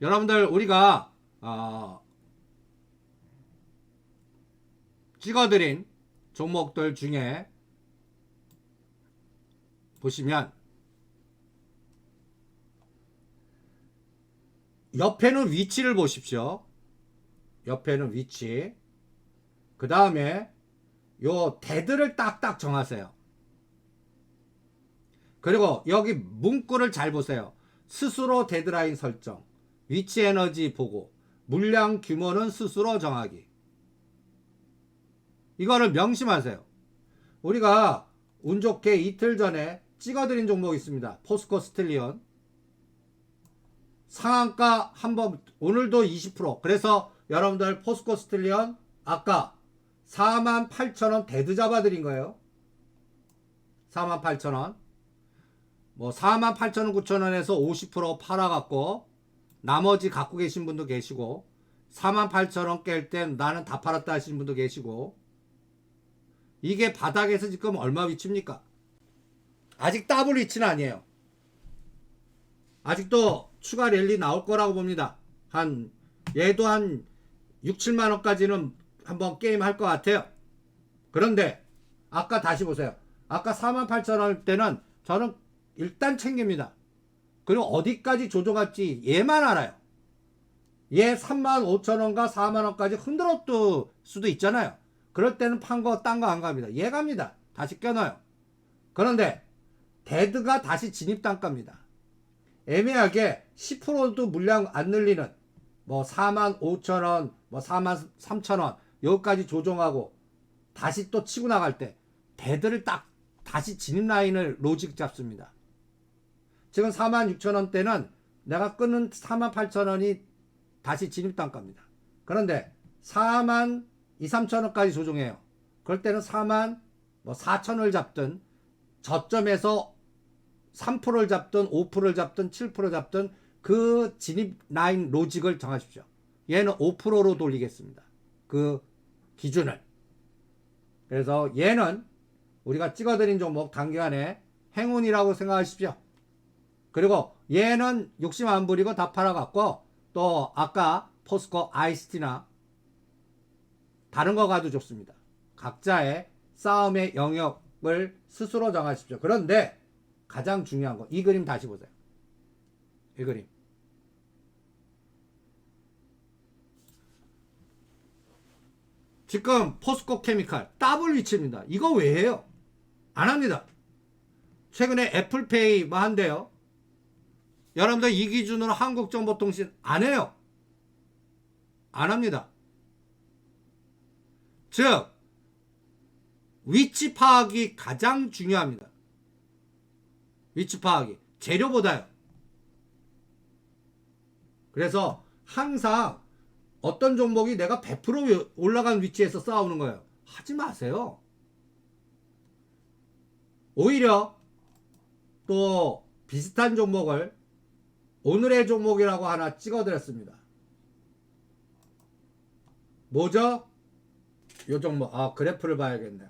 여러분들 우리가 어, 찍어드린 종목들 중에 보시면 옆에는 위치를 보십시오. 옆에는 위치. 그 다음에 요 대들을 딱딱 정하세요. 그리고 여기 문구를 잘 보세요. 스스로 데드라인 설정, 위치 에너지 보고, 물량 규모는 스스로 정하기. 이거를 명심하세요. 우리가 운 좋게 이틀 전에 찍어드린 종목이 있습니다. 포스코 스틸리온. 상한가 한번 오늘도 20% 그래서 여러분들 포스코 스틸리온 아까 48,000원 데드 잡아드린 거예요. 48,000원. 뭐 48,000원, 9,000원에서 50% 팔아갖고 나머지 갖고 계신 분도 계시고 48,000원 깰 땐 나는 다 팔았다 하시는 분도 계시고 이게 바닥에서 지금 얼마 위치입니까? 아직 더블 위치는 아니에요. 아직도 추가 랠리 나올 거라고 봅니다. 한 얘도 한 6, 7만 원까지는 한번 게임 할 것 같아요. 그런데 아까 다시 보세요. 아까 4만 8천 원 때는 저는 일단 챙깁니다. 그리고 어디까지 조정할지 얘만 알아요. 얘 3만 5천 원과 4만 원까지 흔들었을 수도 있잖아요. 그럴 때는 판 거 딴 거 안 갑니다. 얘 갑니다. 다시 껴넣어요. 그런데 데드가 다시 진입 단가입니다. 애매하게 10%도 물량 안 늘리는 뭐 4만 5천 원, 뭐 4만 3천 원 여기까지 조정하고 다시 또 치고 나갈 때 데드를 딱 다시 진입 라인을 로직 잡습니다. 지금 4만 6천 원대는 내가 끊은 4만 8천 원이 다시 진입 단가입니다. 그런데 4만 2, 3천 원까지 조정해요. 그럴 때는 4만 뭐 4천 원을 잡든 저점에서 3%를 잡든 5%를 잡든 7%를 잡든 그 진입 라인 로직을 정하십시오. 얘는 5%로 돌리겠습니다. 그 기준을. 그래서 얘는 우리가 찍어드린 종목 단기간에 행운이라고 생각하십시오. 그리고 얘는 욕심 안 부리고 다 팔아갖고 또 아까 포스코 아이스티나 다른 거 가도 좋습니다. 각자의 싸움의 영역을 스스로 정하십시오. 그런데 가장 중요한 거 이 그림 다시 보세요. 이 그림. 지금 포스코 케미칼 더블 위치입니다. 이거 왜 해요? 안 합니다. 최근에 애플페이 뭐 한대요. 여러분들 이 기준으로 한국정보통신 안 해요. 안 합니다. 즉 위치 파악이 가장 중요합니다. 위치 파악이 재료보다요. 그래서 항상 어떤 종목이 내가 100% 올라간 위치에서 싸우는 거예요. 하지 마세요. 오히려 또 비슷한 종목을 오늘의 종목이라고 하나 찍어드렸습니다. 뭐죠? 요 종목, 아, 그래프를 봐야겠네요.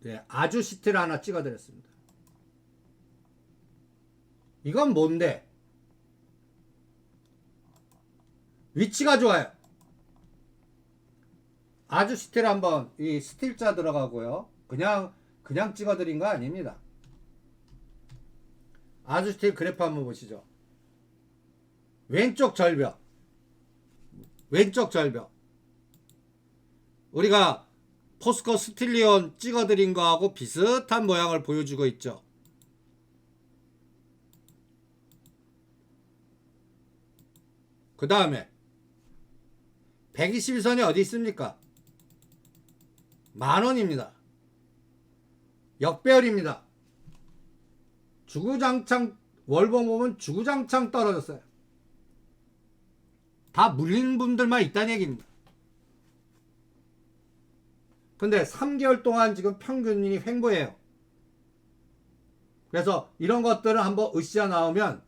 네, 아주 시트를 하나 찍어드렸습니다. 이건 뭔데? 위치가 좋아요. 아주 스틸 한번 이 스틸자 들어가고요. 그냥 그냥 찍어드린 거 아닙니다. 아주 스틸 그래프 한번 보시죠. 왼쪽 절벽, 왼쪽 절벽. 우리가 포스코 스틸리온 찍어드린 거하고 비슷한 모양을 보여주고 있죠. 그 다음에 121선이 어디 있습니까? 만원입니다. 역배열입니다. 주구장창 월봉 보면 주구장창 떨어졌어요. 다 물린 분들만 있다는 얘기입니다. 근데 3개월 동안 지금 평균이 횡보예요. 그래서 이런 것들을 한번 으쌰 나오면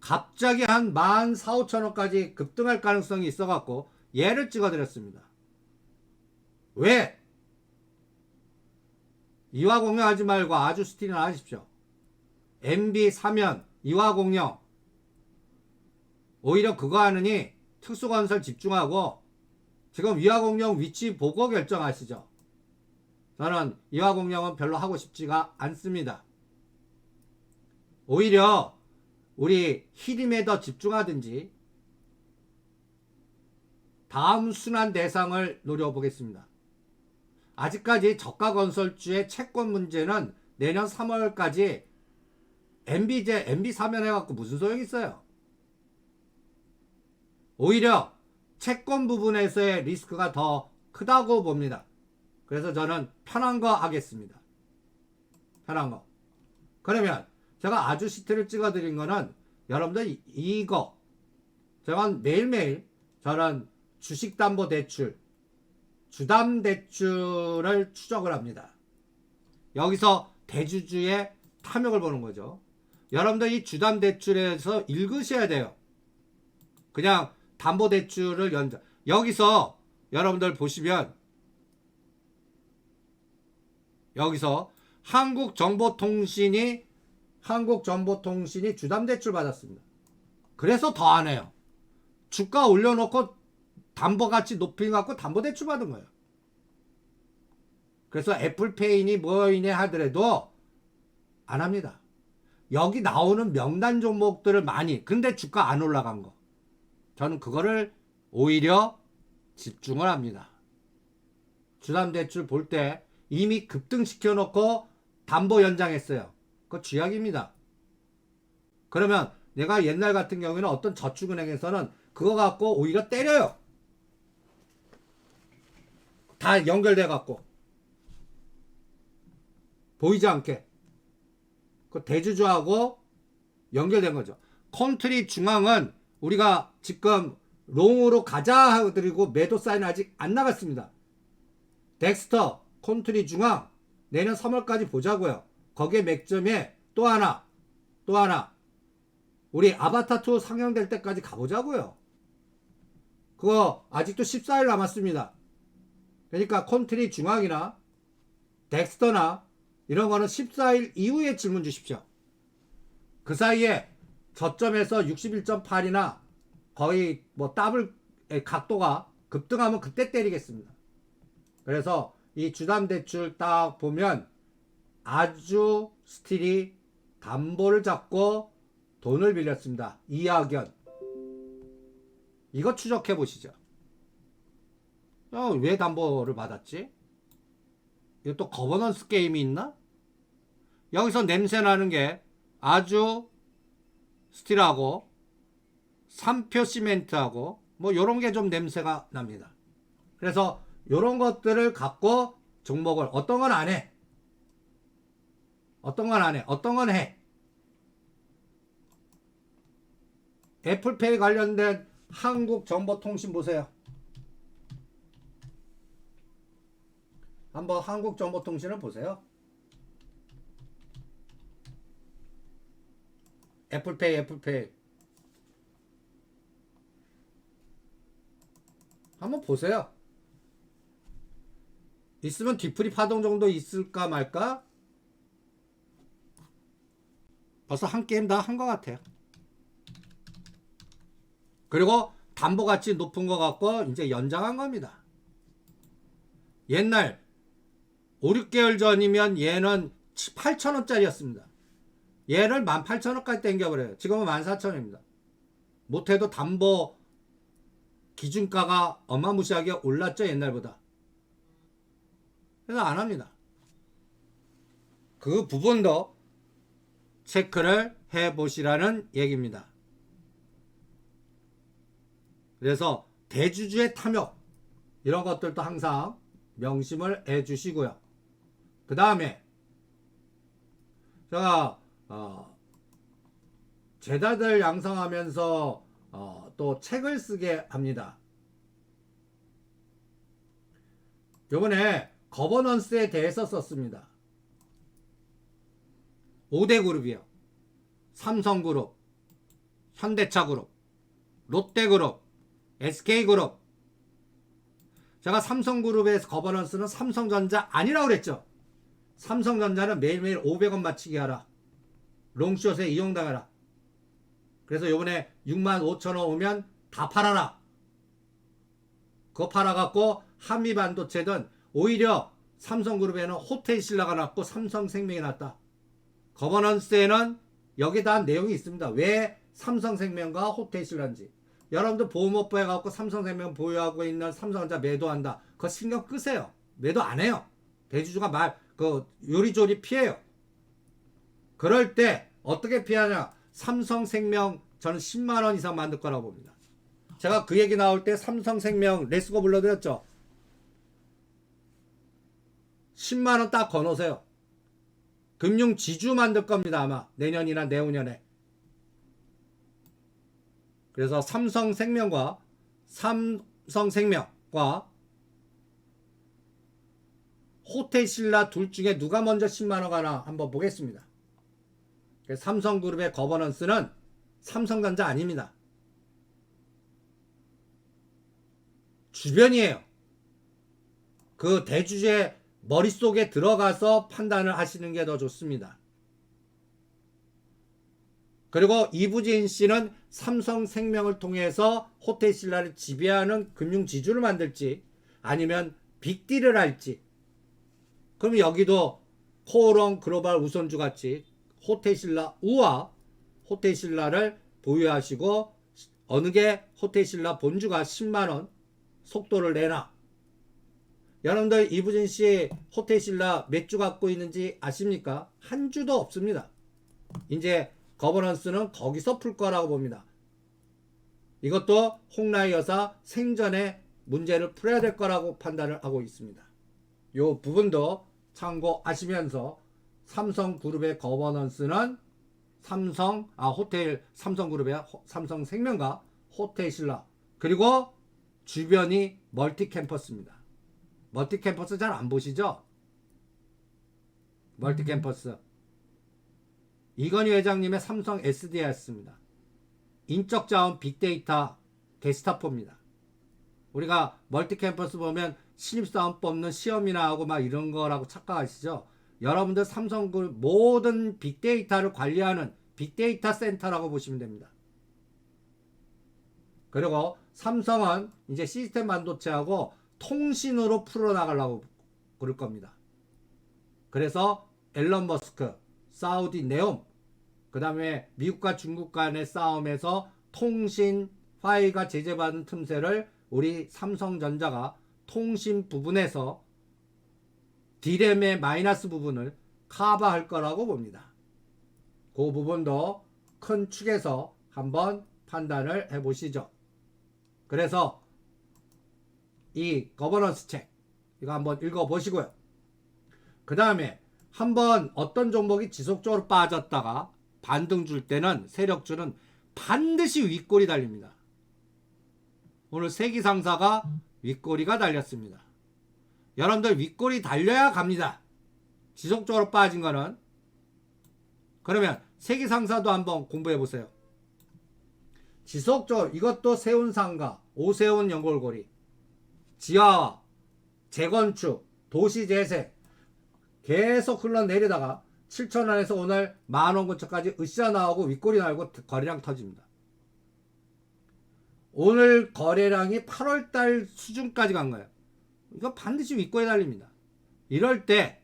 갑자기 한 14,5천원까지 급등할 가능성이 있어갖고 얘를 찍어드렸습니다. 왜? 이화 공유하지 말고 아주 스틸이나 하십시오. MB 사면 이화 공유 오히려 그거 하느니 특수건설 집중하고 지금 이화공영 위치 보고 결정하시죠. 저는 이화공영은 별로 하고 싶지가 않습니다. 오히려 우리 히림에 더 집중하든지 다음 순환 대상을 노려보겠습니다. 아직까지 저가 건설주의 채권 문제는 내년 3월까지 MB제, MB 사면 해갖고 무슨 소용이 있어요? 오히려 채권 부분에서의 리스크가 더 크다고 봅니다. 그래서 저는 편한 거 하겠습니다. 편한 거. 그러면 제가 아주 시트를 찍어 드린 거는 여러분들 이- 이거 제가 매일매일 저는 주식담보대출 주담대출을 추적을 합니다. 여기서 대주주의 탐욕을 보는 거죠. 여러분들 이 주담 대출에서 읽으셔야 돼요. 그냥 담보 대출을 연장. 여기서 여러분들 보시면 여기서 한국정보통신이 한국정보통신이 주담 대출 받았습니다. 그래서 더 안 해요. 주가 올려놓고 담보가치 높여갖고 담보 대출 받은 거예요. 그래서 애플페이니 뭐이니 하더라도 안 합니다. 여기 나오는 명단 종목들을 많이 근데 주가 안 올라간 거 저는 그거를 오히려 집중을 합니다. 주담대출 볼 때 이미 급등시켜 놓고 담보 연장했어요. 그거 쥐약입니다. 그러면 내가 옛날 같은 경우에는 어떤 저축은행에서는 그거 갖고 오히려 때려요. 다 연결돼 갖고 보이지 않게 그 대주주하고 연결된 거죠. 컨트리 중앙은 우리가 지금 롱으로 가자 하고 매도 사인 아직 안 나갔습니다. 덱스터 컨트리 중앙 내년 3월까지 보자고요. 거기에 맥점에 또 하나 또 하나 우리 아바타 2 상영될 때까지 가보자고요. 그거 아직도 14일 남았습니다. 그러니까 컨트리 중앙이나 덱스터나 이런 거는 14일 이후에 질문 주십시오. 그 사이에 저점에서 61.8이나 거의 뭐 더블 에, 각도가 급등하면 그때 때리겠습니다. 그래서 이 주담 대출 딱 보면 아주 스틸이 담보를 잡고 돈을 빌렸습니다. 이학연. 이거 추적해 보시죠. 어, 왜 담보를 받았지? 이거 또 거버넌스 게임이 있나? 여기서 냄새 나는 게 아주 스틸하고 삼표 시멘트하고 뭐 요런 게 좀 냄새가 납니다. 그래서 요런 것들을 갖고 종목을 어떤 건 안 해. 어떤 건 안 해. 어떤 건 해. 애플페이 관련된 한국 정보통신 보세요. 한번 한국 정보통신을 보세요. 애플페이, 애플페이. 한번 보세요. 있으면 뒤풀이 파동 정도 있을까 말까? 벌써 한 게임 다 한 것 같아요. 그리고 담보 가치 높은 것 같고 이제 연장한 겁니다. 옛날 5, 6개월 전이면 얘는 8,000원짜리였습니다. 얘를 18,000원까지 땡겨버려요. 지금은 14,000원입니다. 못해도 담보 기준가가 어마무시하게 올랐죠, 옛날보다. 그래서 안 합니다. 그 부분도 체크를 해 보시라는 얘기입니다. 그래서 대주주의 탐욕 이런 것들도 항상 명심을 해 주시고요. 그 다음에 제가 어, 제자들 양성하면서 어, 또 책을 쓰게 합니다. 요번에 거버넌스에 대해서 썼습니다. 5대 그룹이요. 삼성그룹, 현대차그룹, 롯데그룹, SK그룹. 제가 삼성그룹의 거버넌스는 삼성전자 아니라고 그랬죠. 삼성전자는 매일매일 500원 맞추기 하라. 롱숏에 이용당하라. 그래서 요번에 6만 5천 원 오면 다 팔아라. 그거 팔아갖고 한미반도체든 오히려 삼성그룹에는 호텔신라가 났고 삼성생명이 났다. 거버넌스에는 여기다 내용이 있습니다. 왜 삼성생명과 호텔신라인지. 여러분들 보험업보에 갖고 삼성생명 보유하고 있는 삼성전자 매도한다. 그거 신경 끄세요. 매도 안 해요. 대주주가 말, 그 요리조리 피해요. 그럴 때 어떻게 피하냐? 삼성생명 저는 10만 원 이상 만들 거라고 봅니다. 제가 그 얘기 나올 때 삼성생명 레스고 불러드렸죠. 10만 원 딱 거놓으세요. 금융 지주 만들 겁니다 아마 내년이나 내후년에. 그래서 삼성생명과 삼성생명과 호텔신라 둘 중에 누가 먼저 10만 원 가나 한번 보겠습니다. 그래서 삼성그룹의 거버넌스는 삼성전자 아닙니다. 주변이에요. 그 대주주의 머릿속에 들어가서 판단을 하시는 게 더 좋습니다. 그리고 이부진 씨는 삼성생명을 통해서 호텔신라를 지배하는 금융지주를 만들지 아니면 빅딜을 할지 그럼 여기도 코오롱 글로벌 우선주 같이 호텔신라 우와 호텔신라를 보유하시고 어느 게 호텔신라 본주가 10만원 속도를 내나 여러분들 이부진 씨 호텔신라 몇 주 갖고 있는지 아십니까? 한 주도 없습니다. 이제 거버넌스는 거기서 풀 거라고 봅니다. 이것도 홍라이 여사 생전에 문제를 풀어야 될 거라고 판단을 하고 있습니다. 요 부분도 참고하시면서 삼성그룹의 거버넌스는 삼성 아 호텔 삼성그룹의 호- 삼성생명과 호텔신라 그리고 주변이 멀티캠퍼스입니다. 멀티캠퍼스 잘 안 보시죠? 멀티캠퍼스 이건희 회장님의 삼성 SDI였습니다. 인적 자원 빅데이터 게스타포입니다. 우리가 멀티캠퍼스 보면 신입사원 뽑는 시험이나 하고 막 이런 거라고 착각하시죠? 여러분들 삼성그룹 모든 빅데이터를 관리하는 빅데이터 센터라고 보시면 됩니다. 그리고 삼성은 이제 시스템 반도체하고 통신으로 풀어나가려고 그럴 겁니다. 그래서 앨런 머스크, 사우디 네옴, 그 다음에 미국과 중국 간의 싸움에서 통신 화이가 제재받은 틈새를 우리 삼성전자가 통신 부분에서 디램의 마이너스 부분을 커버할 거라고 봅니다. 그 부분도 큰 축에서 한번 판단을 해 보시죠. 그래서 이 거버넌스 책 이거 한번 읽어 보시고요. 그 다음에 한번 어떤 종목이 지속적으로 빠졌다가 반등 줄 때는 세력주는 반드시 윗골이 달립니다. 오늘 세기상사가 윗골이가 달렸습니다. 여러분들 윗골이 달려야 갑니다. 지속적으로 빠진 거는 그러면 세기상사도 한번 공부해 보세요. 지속적으로 이것도 세운상가, 오세훈 연골고리, 지하화, 재건축, 도시재생 계속 흘러내리다가 7천원에서 오늘 만원 근처까지 으쌰 나오고 윗골이 나오고 거래량 터집니다. 오늘 거래량이 8월달 수준까지 간 거예요. 이거 반드시 윗골에 달립니다. 이럴 때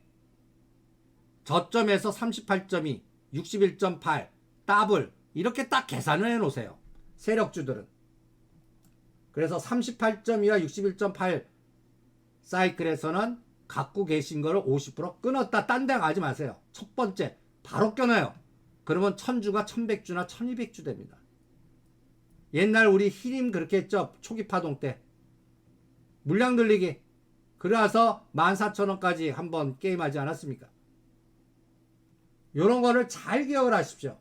저점에서 38.2, 61.8, 더블 이렇게 딱 계산을 해 놓으세요. 세력주들은. 그래서 38.2와 61.8 사이클에서는 갖고 계신 거를 50% 끊었다 딴 데 가지 마세요. 첫 번째 바로 끊어요. 그러면 1000주가 1100주나 1200주 됩니다. 옛날 우리 히림 그렇게 했죠. 초기 파동 때. 물량 늘리기. 그래서 14,000원까지 한번 게임하지 않았습니까? 요런 거를 잘 기억을 하십시오.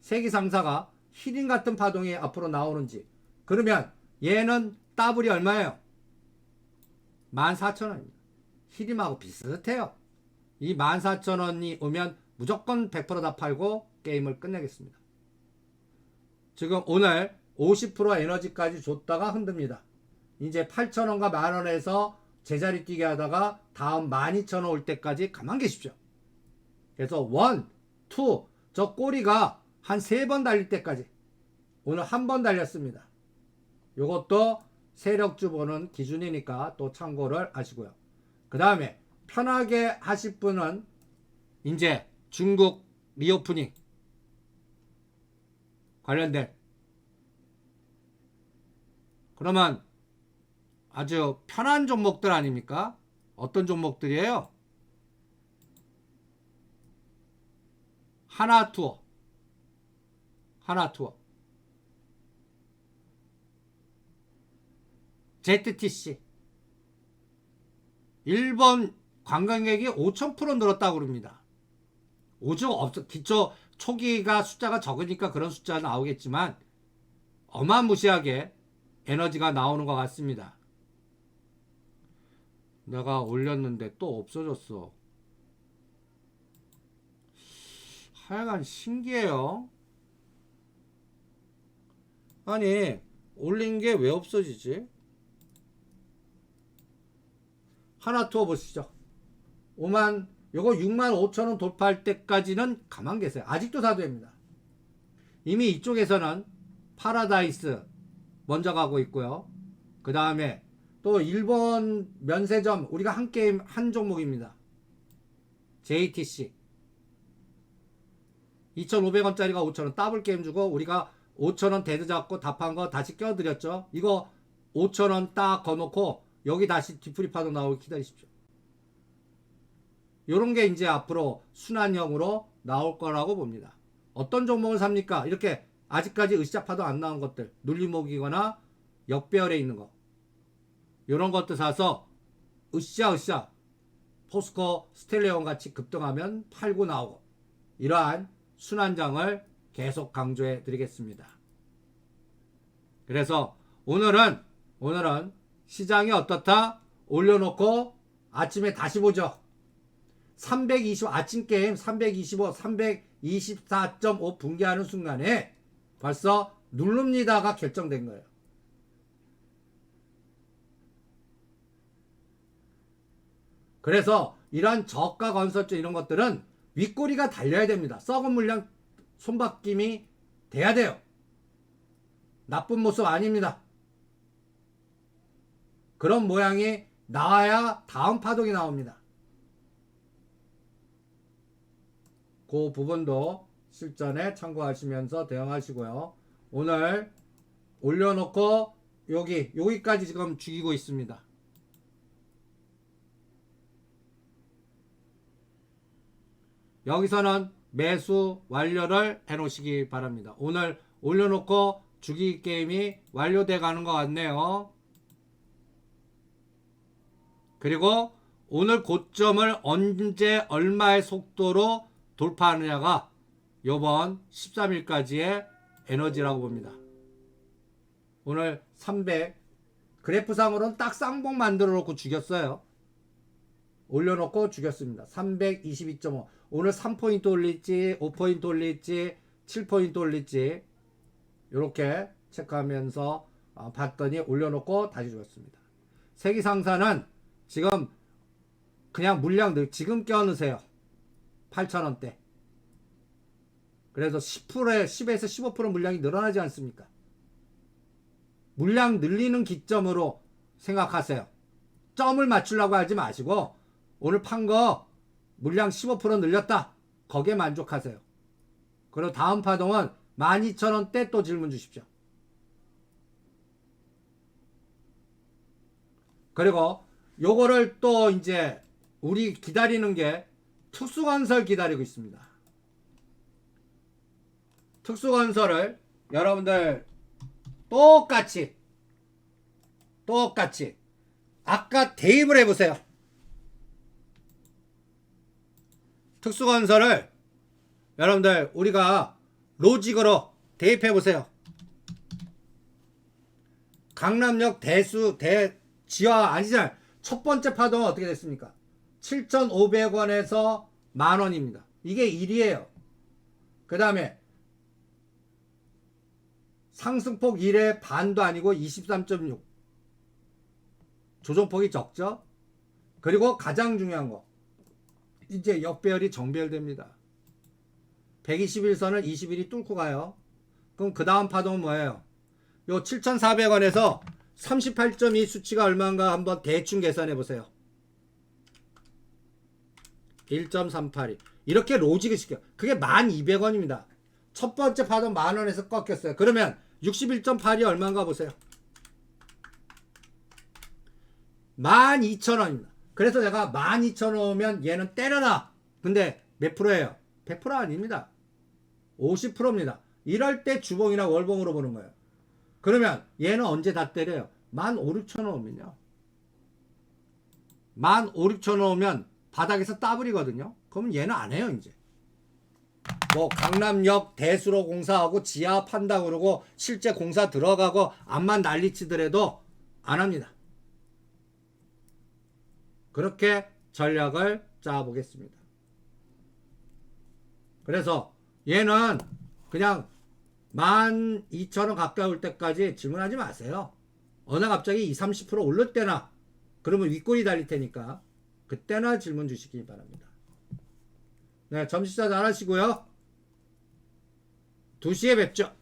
세기 상사가 히림 같은 파동이 앞으로 나오는지. 그러면 얘는 더블이 얼마예요? 14,000원입니다. 히림하고 비슷해요. 이 14,000원이 오면 무조건 100%다 팔고 게임을 끝내겠습니다. 지금 오늘 50% 에너지까지 줬다가 흔듭니다. 이제 8,000원과 만원에서 제자리 뛰게 하다가 다음 12,000원 올 때까지 가만 계십시오. 그래서 원, 투, 저 꼬리가 한 세 번 달릴 때까지 오늘 한 번 달렸습니다. 요것도 세력주 보는 기준이니까 또 참고를 하시고요. 그 다음에 편하게 하실 분은 이제 중국 리오프닝 관련된 그러면 아주 편한 종목들 아닙니까? 어떤 종목들이에요? 하나투어 하나투어 ZTC 일본 관광객이 5,000% 늘었다고 그럽니다. 오죽 없 기초 초기가 숫자가 적으니까 그런 숫자 나오겠지만 어마무시하게 에너지가 나오는 것 같습니다. 내가 올렸는데 또 없어졌어. 하여간 신기해요. 아니 올린 게 왜 없어지지? 하나 투어 보시죠. 5만 요거 6만 5천 원 돌파할 때까지는 가만 계세요. 아직도 사도 됩니다. 이미 이쪽에서는 파라다이스 먼저 가고 있고요. 그 다음에 또 일본 면세점 우리가 한 게임 한 종목입니다. JTC 2,500원짜리가 5,000원 더블 게임 주고 우리가 5,000원 데드 잡고 답한 거 다시 껴드렸죠. 이거 5,000원 딱 거놓고 여기 다시 뒤풀이 파도 나오기 기다리십시오. 요런 게 이제 앞으로 순환형으로 나올 거라고 봅니다. 어떤 종목을 삽니까? 이렇게 아직까지 으쌰파도 안 나온 것들 눌림목이거나 역배열에 있는 거 요런 것들 사서 으쌰으쌰 포스코 스텔레온 같이 급등하면 팔고 나오고 이러한 순환장을 계속 강조해 드리겠습니다. 그래서 오늘은 오늘은 시장이 어떻다 올려놓고 아침에 다시 보죠. 320 아침 게임 325 324.5 붕괴하는 순간에 벌써 누릅니다가 결정된 거예요. 그래서 이러한 저가 건설주 이런 것들은 윗꼬리가 달려야 됩니다. 썩은 물량 손바뀜이 돼야 돼요. 나쁜 모습 아닙니다. 그런 모양이 나와야 다음 파동이 나옵니다. 그 부분도 실전에 참고하시면서 대응하시고요. 오늘 올려놓고 여기 여기까지 지금 죽이고 있습니다. 여기서는 매수 완료를 해 놓으시기 바랍니다. 오늘 올려놓고 주기 게임이 완료돼 가는 것 같네요. 그리고 오늘 고점을 언제 얼마의 속도로 돌파하느냐가 요번 13일까지의 에너지라고 봅니다. 오늘 300 그래프상으로는 딱 쌍봉 만들어 놓고 죽였어요. 올려놓고 죽였습니다. 322.5 오늘 3포인트 올릴지 5포인트 올릴지 7포인트 올릴지 이렇게 체크하면서 어, 봤더니 올려놓고 다시 죽였습니다. 세기상사는 지금 그냥 물량 늘 지금 껴넣으세요. 8,000원대. 그래서 10%에 10에서 15% 물량이 늘어나지 않습니까? 물량 늘리는 기점으로 생각하세요. 점을 맞추려고 하지 마시고 오늘 판 거 물량 15% 늘렸다. 거기에 만족하세요. 그리고 다음 파동은 12,000원대 또 질문 주십시오. 그리고 요거를 또 이제 우리 기다리는 게 특수건설 기다리고 있습니다. 특수건설을 여러분들 똑같이 똑같이 아까 대입을 해보세요. 특수건설을 여러분들 우리가 로직으로 대입해 보세요. 강남역 대수 대 지하 아니잖아요. 첫 번째 파동은 어떻게 됐습니까? 7,500원에서 만 원입니다. 이게 1이에요. 그 다음에 상승폭 1의 반도 아니고 23.6. 조정폭이 적죠? 그리고 가장 중요한 거. 이제 역배열이 정배열됩니다. 121선을 20일이 뚫고 가요. 그럼 그 다음 파동은 뭐예요? 요 7,400원에서 38.2 수치가 얼마인가 한번 대충 계산해 보세요. 1.382 이렇게 로직을 시켜. 그게 1,200원입니다. 첫 번째 파동 만 원에서 꺾였어요. 그러면 61.8이 얼마인가 보세요. 12,000원입니다. 그래서 내가 12,000원이면 얘는 때려놔. 근데 몇 프로예요? 100% 아닙니다. 50%입니다. 이럴 때 주봉이나 월봉으로 보는 거예요. 그러면 얘는 언제 다 때려요? 15,000원 오면요. 15,000원 오면 바닥에서 따블이거든요. 그러면 얘는 안 해요, 이제. 뭐 강남역 대수로 공사하고 지하 판다 그러고 실제 공사 들어가고 암만 난리치더라도 안 합니다. 그렇게 전략을 짜보겠습니다. 그래서 얘는 그냥 12,000원 가까이 올 때까지 질문하지 마세요. 어느 갑자기 20, 30% 오를 때나 그러면 윗골이 달릴 테니까 그때나 질문 주시기 바랍니다. 네, 점심 식사 잘 하시고요. 2시에 뵙죠.